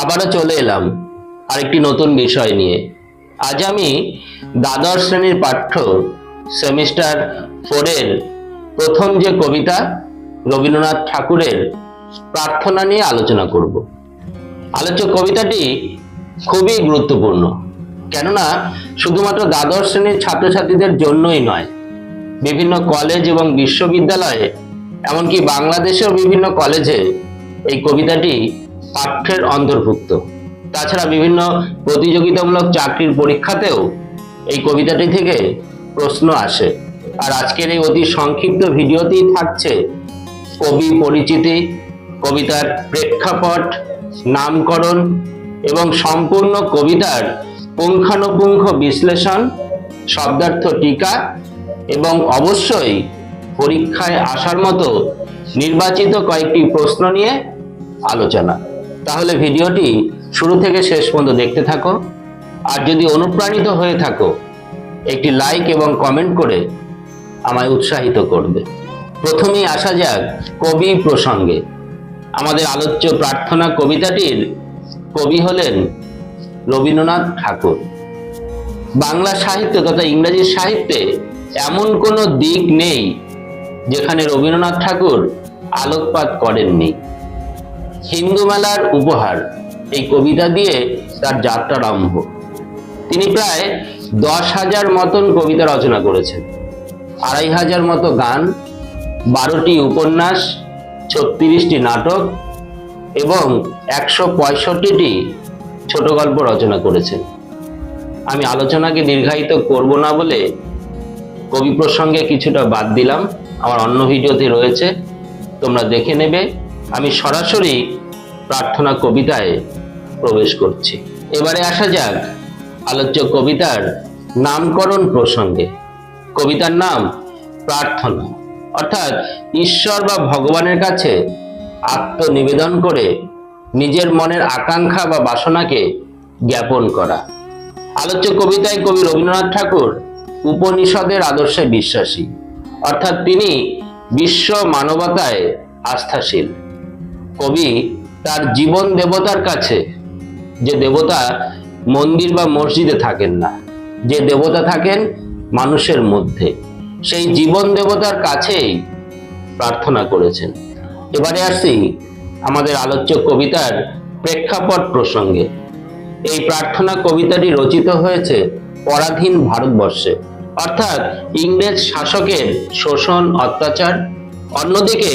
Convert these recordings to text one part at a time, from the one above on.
আবারও চলে এলাম আরেকটি নতুন বিষয় নিয়ে। আজ আমি দ্বাদশ শ্রেণির পাঠ্য সেমিস্টার ফোরের প্রথম যে কবিতা রবীন্দ্রনাথ ঠাকুরের প্রার্থনা নিয়ে আলোচনা করব। আলোচ্য কবিতাটি খুবই গুরুত্বপূর্ণ, কেননা শুধুমাত্র দ্বাদশ শ্রেণির ছাত্রছাত্রীদের জন্যই নয়, বিভিন্ন কলেজ এবং বিশ্ববিদ্যালয়ে, এমনকি বাংলাদেশেও বিভিন্ন কলেজে এই কবিতাটি পাঠ্যের অন্তর্ভুক্ত। তাছাড়া বিভিন্ন প্রতিযোগিতামূলক চাকরির পরীক্ষাতেও এই কবিতাটি থেকে প্রশ্ন আসে। আর আজকের এই অতি সংক্ষিপ্ত ভিডিওতেই থাকছে কবি পরিচিতি, কবিতার প্রেক্ষাপট, নামকরণ এবং সম্পূর্ণ কবিতার পুঙ্খানুপুঙ্খ বিশ্লেষণ, শব্দার্থ টিকা এবং অবশ্যই পরীক্ষায় আসার মতো নির্বাচিত কয়েকটি প্রশ্ন নিয়ে আলোচনা। তাহলে ভিডিওটি শুরু থেকে শেষ পর্যন্ত দেখতে থাকো। আর যদি অনুপ্রাণিত হয়ে থাকো, একটি লাইক এবং কমেন্ট করে আমায় উৎসাহিত করবে। প্রথমেই আসা যাক কবি প্রসঙ্গে। আমাদের আলোচ্য প্রার্থনা কবিতাটির কবি হলেন রবীন্দ্রনাথ ঠাকুর। বাংলা সাহিত্য তথা ইংরেজি সাহিত্যে এমন কোনো দিক নেই যেখানে রবীন্দ্রনাথ ঠাকুর আলোকপাত করেননি। হিন্দু মেলার উপহার। এই কবিতা দিয়ে তার যাত্রার আরম্ভ। তিনি প্রায় দশ হাজার মতন কবিতা রচনা করেছেন। আড়াই হাজার মতো গান, বারোটি উপন্যাস, ছত্রিশটি নাটক এবং একশো পঁয়ষট্টিটি ছোট গল্প রচনা করেছেন। আমি আলোচনাকে দীর্ঘায়িত করব না বলে কবি প্রসঙ্গে কিছুটা বাদ দিলাম। আমার অন্য ভিডিওতে রয়েছে। তোমরা দেখে নেবে আমি সরাসরি প্রার্থনা কবিতায় প্রবেশ করছি। এবারে আসা যাক আলোচ্য কবিতার নামকরণ প্রসঙ্গে। কবিতার নাম প্রার্থনা। অর্থাৎ ঈশ্বর বা ভগবানের কাছে আত্মনিবেদন করে নিজের মনের আকাঙ্ক্ষা বা বাসনাকে জ্ঞাপন করা। আলোচ্য কবিতায় কবি রবীন্দ্রনাথ ঠাকুর উপনিষদের আদর্শে বিশ্বাসী। অর্থাৎ তিনি বিশ্ব মানবতায় আস্থাশীল। কবি তার জীবন দেবতার কাছে যে দেবতা মন্দির বা মসজিদে থাকেন না, যে দেবতা থাকেন মানুষের মধ্যে, সেই জীবন দেবতার কাছেই প্রার্থনা করেছেন। এবারে আসছি আমাদের আলোচ্য কবিতার প্রেক্ষাপট প্রসঙ্গে। এই প্রার্থনা কবিতাটি রচিত হয়েছে পরাধীন ভারতবর্ষে, অর্থাৎ ইংরেজ শাসকের শোষণ, অত্যাচার, অন্যদিকে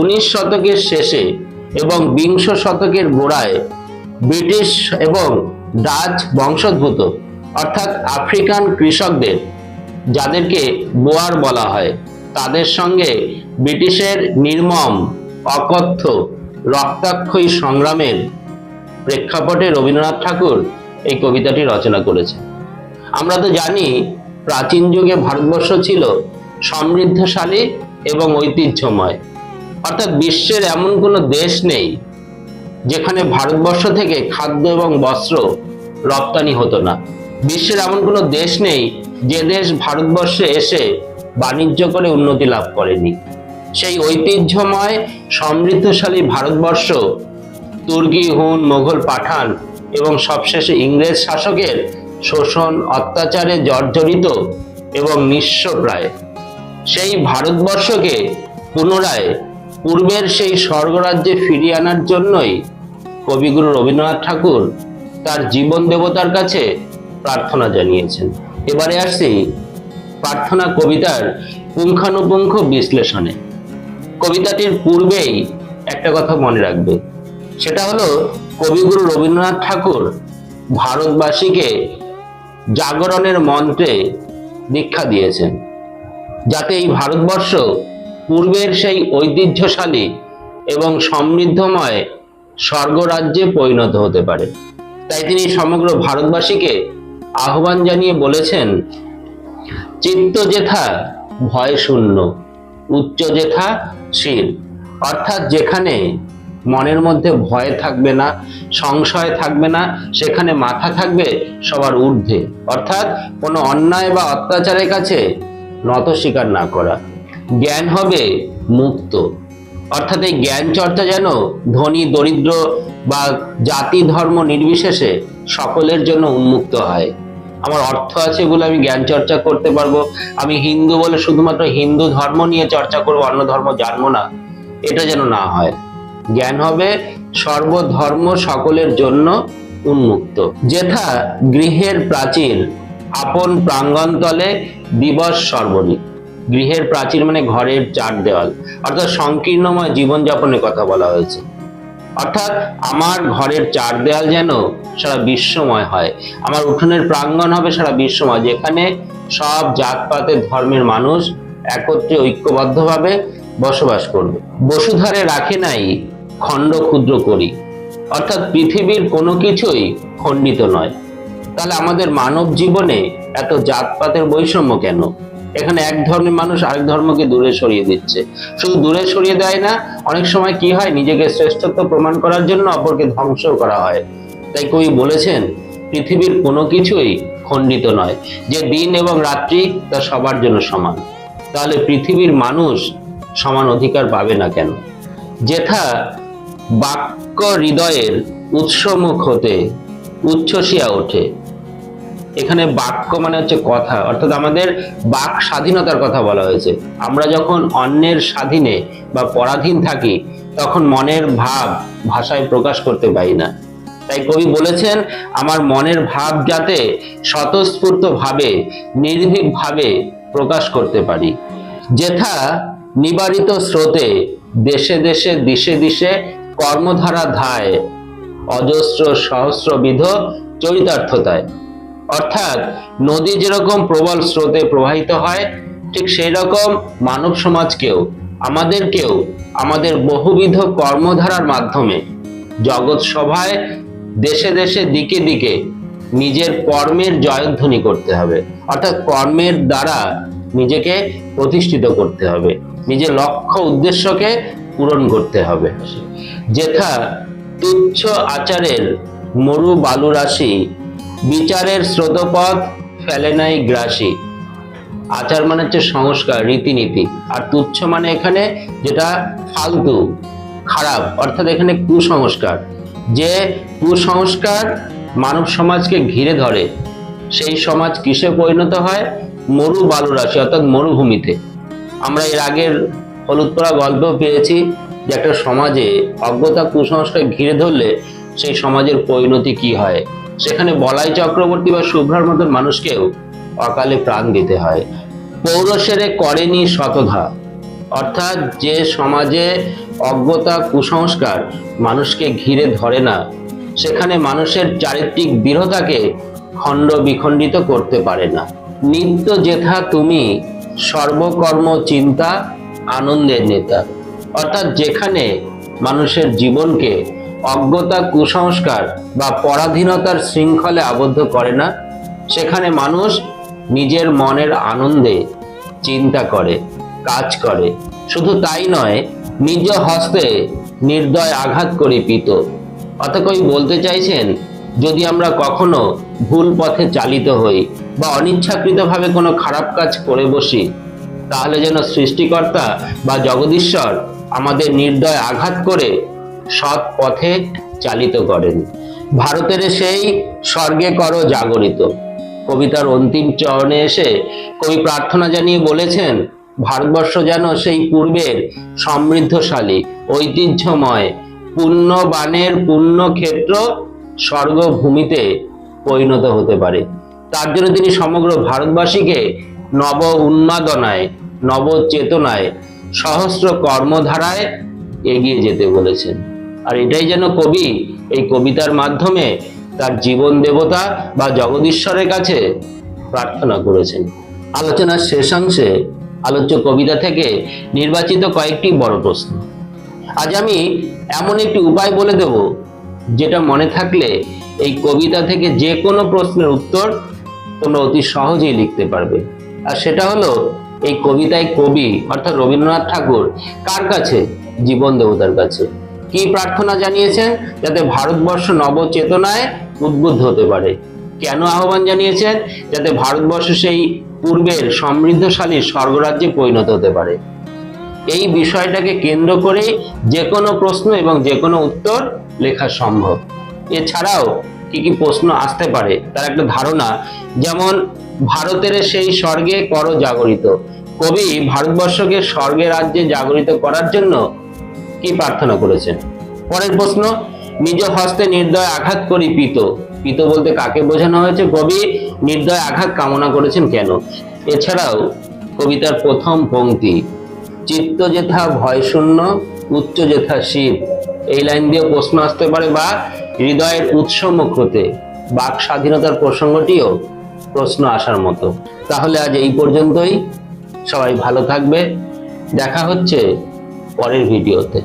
উনিশ শতকের শেষে এবং বিংশ শতকের গোড়ায় ব্রিটিশ এবং ডাচ বংশোদ্ভূত, অর্থাৎ আফ্রিকান কৃষকদের, যাদেরকে বোয়ার বলা হয়, তাদের সঙ্গে ব্রিটিশের নির্মম, অকথ্য, রক্তাক্ষয়ী সংগ্রামের প্রেক্ষাপটে রবীন্দ্রনাথ ঠাকুর এই কবিতাটি রচনা করেছেন। আমরা তো জানি, প্রাচীন যুগে ভারতবর্ষ ছিল সমৃদ্ধশালী এবং ঐতিহ্যময়। অর্থাৎ বিশ্বের এমন কোনো দেশ নেই যেখানে ভারতবর্ষ থেকে খাদ্য এবং বস্ত্র রপ্তানি হতো না। বিশ্বের এমন কোনো দেশ নেই যে দেশ ভারতবর্ষে এসে বাণিজ্য করে উন্নতি লাভ করেনি। সেই ঐতিহ্যময়, সমৃদ্ধশালী ভারতবর্ষ, তুর্কি, হুন মোগল পাঠান এবং সবশেষে ইংরেজ শাসকের শোষণ, অত্যাচারে জর্জরিত এবং নিঃস্ব প্রায়। সেই ভারতবর্ষকে পুনরায় পূর্বের সেই স্বর্গরাজ্যে ফিরিয়ে আনার জন্যই কবিগুরু রবীন্দ্রনাথ ঠাকুর তার জীবন দেবতার কাছে প্রার্থনা জানিয়েছেন। এবারে আসছি প্রার্থনা কবিতার পুঙ্খানুপুঙ্খ বিশ্লেষণে। কবিতাটির পূর্বেই একটা কথা মনে রাখবে। সেটা হলো, কবিগুরু রবীন্দ্রনাথ ঠাকুর ভারতবাসীকে জাগরণের মন্ত্রে দীক্ষা দিয়েছেন, যাতে এই ভারতবর্ষ পূর্বের সেই ঐতিহ্যশালী এবং সমৃদ্ধময় স্বর্গরাজ্যে পরিণত হতে পারে। তাই তিনি সমগ্র ভারতবাসীকে আহ্বান জানিয়ে বলেছেন, চিত্ত জেথা ভয় শূন্য, উচ্চ জেথা শীল। অর্থাৎ যেখানে মনের মধ্যে ভয় থাকবে না, সংশয় থাকবে না, সেখানে মাথা থাকবে সবার ঊর্ধ্বে। অর্থাৎ কোনো অন্যায় বা অত্যাচারের কাছে নত স্বীকার না করা। জ্ঞান হবে মুক্ত। অর্থাৎ এই জ্ঞান চর্চা যেন ধনী, দরিদ্র বা জাতি, ধর্ম নির্বিশেষে সকলের জন্য উন্মুক্ত হয়। আমার অর্থ আছে বলে আমি জ্ঞান চর্চা করতে পারব। আমি হিন্দু বলে শুধুমাত্র হিন্দু ধর্ম নিয়ে চর্চা করব, অন্য ধর্ম জানব না। এটা যেন না হয়। জ্ঞান হবে সর্বধর্ম সকলের জন্য উন্মুক্ত। যেথা গৃহের প্রাচীর আপন প্রাঙ্গণতলে দিবস সর্বরী গৃহের প্রাচীর মানে ঘরের চার দেওয়াল। অর্থাৎ সংকীর্ণময় জীবনযাপনের কথা বলা হয়েছে। অর্থাৎ আমার ঘরের চার দেয়াল যেন সারা বিশ্বময় হয়। আমার উঠোনের প্রাঙ্গণ হবে সারা বিশ্বময়, যেখানে সব জাতপাতের ধর্মের মানুষ একত্রে ঐক্যবদ্ধভাবে বসবাস করবে। বসুধারে রাখে নাই, খণ্ড ক্ষুদ্র করি। অর্থাৎ পৃথিবীর কোনো কিছুই খণ্ডিত নয়। তাহলে আমাদের মানব জীবনে এত জাতপাতের বৈষম্য কেন? এখানে এক ধর্মের মানুষ আরেক ধর্মকে দূরে সরিয়ে দিচ্ছে। শুধু দূরে সরিয়ে দেয় না, অনেক সময় কি হয়, নিজেকে শ্রেষ্ঠত্ব প্রমাণ করার জন্য অপরকে ধ্বংস করা হয়। তাই কবি বলেছেন, পৃথিবীর কোনো কিছুই খণ্ডিত নয়, যে দিন এবং রাত্রি তা সবার জন্য সমান। তাহলে পৃথিবীর মানুষ সমান অধিকার পাবে না কেন? যেথা বাক্য হৃদয়ের উৎসমুখ হতে, উচ্ছ্বসিয়া ওঠে। এখানে বাক্য মানে হচ্ছে কথা, অর্থাৎ আমাদের বাক স্বাধীনতার কথা বলা হয়েছে। আমরা যখন অন্যের স্বাধীনে বা পরাধীন থাকি, তখন মনের ভাব ভাষায় প্রকাশ করতে পারি না। তাই কবি বলেছেন, আমার মনের ভাব যাতে স্বতঃস্ফূর্ত ভাবে নির্ভীক ভাবে প্রকাশ করতে পারি। যেথা নিবারিত স্রোতে দেশে দেশে দিশে দিশে কর্মধারা ধায়, অজস্র সহস্রবিধ চরিতার্থতায়। অর্থাৎ নদী যেরকম প্রবল স্রোতে প্রবাহিত হয়, ঠিক সেই রকম মানব সমাজকেও, আমাদেরকেও, আমাদের বহুবিধ কর্মধারার মাধ্যমে জগৎ সভায় দেশে দেশে দিকে দিকে নিজের কর্মের জয়ধ্বনি করতে হবে। অর্থাৎ কর্মের দ্বারা নিজেকে প্রতিষ্ঠিত করতে হবে। নিজের লক্ষ্য, উদ্দেশ্যকে পূরণ করতে হবে। যেথা তুচ্ছ আচারের মরু বালু রাশি বিচারের স্রোতপথ ফেলে নাই গ্রাসী। আচার মানে হচ্ছে সংস্কার, রীতিনীতি। আর তুচ্ছ মানে এখানে যেটা ফালতু, খারাপ, অর্থাৎ এখানে কুসংস্কার। যে কুসংস্কার মানব সমাজকে ঘিরে ধরে, সেই সমাজ কিসে পরিণত হয়? মরু বালু রাশি অর্থাৎ মরুভূমিতে। আমরা এর আগের হলুদ পড়া গল্প পেয়েছি যে একটা সমাজে অজ্ঞতা কুসংস্কার ঘিরে ধরলে সেই সমাজের পরিণতি কি হয়? সেখানে বলাই চক্রবর্তী বা শুভ্রার মতন মানুষকেও অকালে প্রাণ দিতে হয়। পৌরসেরে করেনি শতধা। অর্থাৎ যে সমাজে অজ্ঞতা, কুসংস্কার মানুষকে ঘিরে ধরে না, সেখানে মানুষের চারিত্রিক দৃঢ়তাকে খণ্ড বিখণ্ডিত করতে পারে না। নিত্য যেথা তুমি সর্বকর্ম চিন্তা আনন্দের নেতা। অর্থাৎ যেখানে মানুষের জীবনকে অজ্ঞতা, কুসংস্কার বা পরাধীনতার শৃঙ্খলে আবদ্ধ করে না, সেখানে মানুষ নিজের মনের আনন্দে চিন্তা করে, কাজ করে। শুধু তাই নয়, নিজ হস্তে নির্দয় আঘাত করে পিত কবি বলতে চাইছেন, যদি আমরা কখনো ভুল পথে চালিত হই বা অনিচ্ছাকৃতভাবে কোনো খারাপ কাজ করে বসি, তাহলে যেন সৃষ্টিকর্তা বা জগদীশ্বর আমাদের নির্দয় আঘাত করে সৎ পথে চালিত করেন। ভারতের সেই স্বর্গে করো জাগরিত। কবিতার অন্তিম চরণে এসে কবি প্রার্থনা জানিয়ে বলেছেন, ভারতবর্ষ যেন সেই পূর্বের সমৃদ্ধশালী, ঐতিহ্যময়, পুণ্যবানের পুণ্যক্ষেত্র স্বর্গভূমিতে পরিণত হতে পারে। তার জন্য তিনি সমগ্র ভারতবাসীকে নব উন্মাদনায়, নব চেতনায়, সহস্র কর্মধারায় এগিয়ে যেতে বলেছেন। আর এটাই যেন কবি, এই কবিতার মাধ্যমে তার জীবন দেবতা বা জগদীশ্বরের কাছে প্রার্থনা করেছেন। আলোচনার শেষাংশে আলোচ্য কবিতা থেকে নির্বাচিত কয়েকটি বড় প্রশ্ন। আজ আমি এমন একটি উপায় বলে দেব, যেটা মনে থাকলে এই কবিতা থেকে যে কোনো প্রশ্নের উত্তর তোমরা অতি সহজেই লিখতে পারবে। আর সেটা হলো, এই কবিতায় কবি, অর্থাৎ রবীন্দ্রনাথ ঠাকুর কার কাছে? জীবন দেবতার কাছে। কি প্রার্থনা জানিয়েছেন? যাতে ভারতবর্ষ নবচেতনায় উদ্বুদ্ধ হতে পারে। কেন আহ্বান জানিয়েছেন? যাতে ভারতবর্ষ সেই পূর্বের সমৃদ্ধশালী স্বর্গরাজ্যে পরিণত হতে পারে। এই বিষয়টাকে কেন্দ্র করে যে কোনো প্রশ্ন এবং যে কোনো উত্তর লেখা সম্ভব। এছাড়াও কি কি প্রশ্ন আসতে পারে, তার একটা ধারণা। যেমন, ভারতের সেই স্বর্গে কর জাগরিত কবি ভারতবর্ষকে স্বর্গে রাজ্যে জাগরিত করার জন্য কি প্রার্থনা করেছেন? পরের প্রশ্ন, নিজ হস্তে নির্দয় আঘাত করি পিত। পিত বলতে কাকে বোঝানো হয়েছে? কবি নির্দয় আঘাত কামনা করেছেন কেন? এছাড়াও, কবিতার প্রথম পংক্তি চিত্ত যেথা ভয় শূন্য উচ্চ যেথা শিব। এই লাইন দিয়ে প্রশ্ন আসতে পারে বা হৃদয়ের উৎসমুখ হতে বাক স্বাধীনতার প্রসঙ্গটিও প্রশ্ন আসার মতো। তাহলে আজ এই পর্যন্তই। সবাই ভালো থাকবে। দেখা হচ্ছে পরের ভিডিওতে।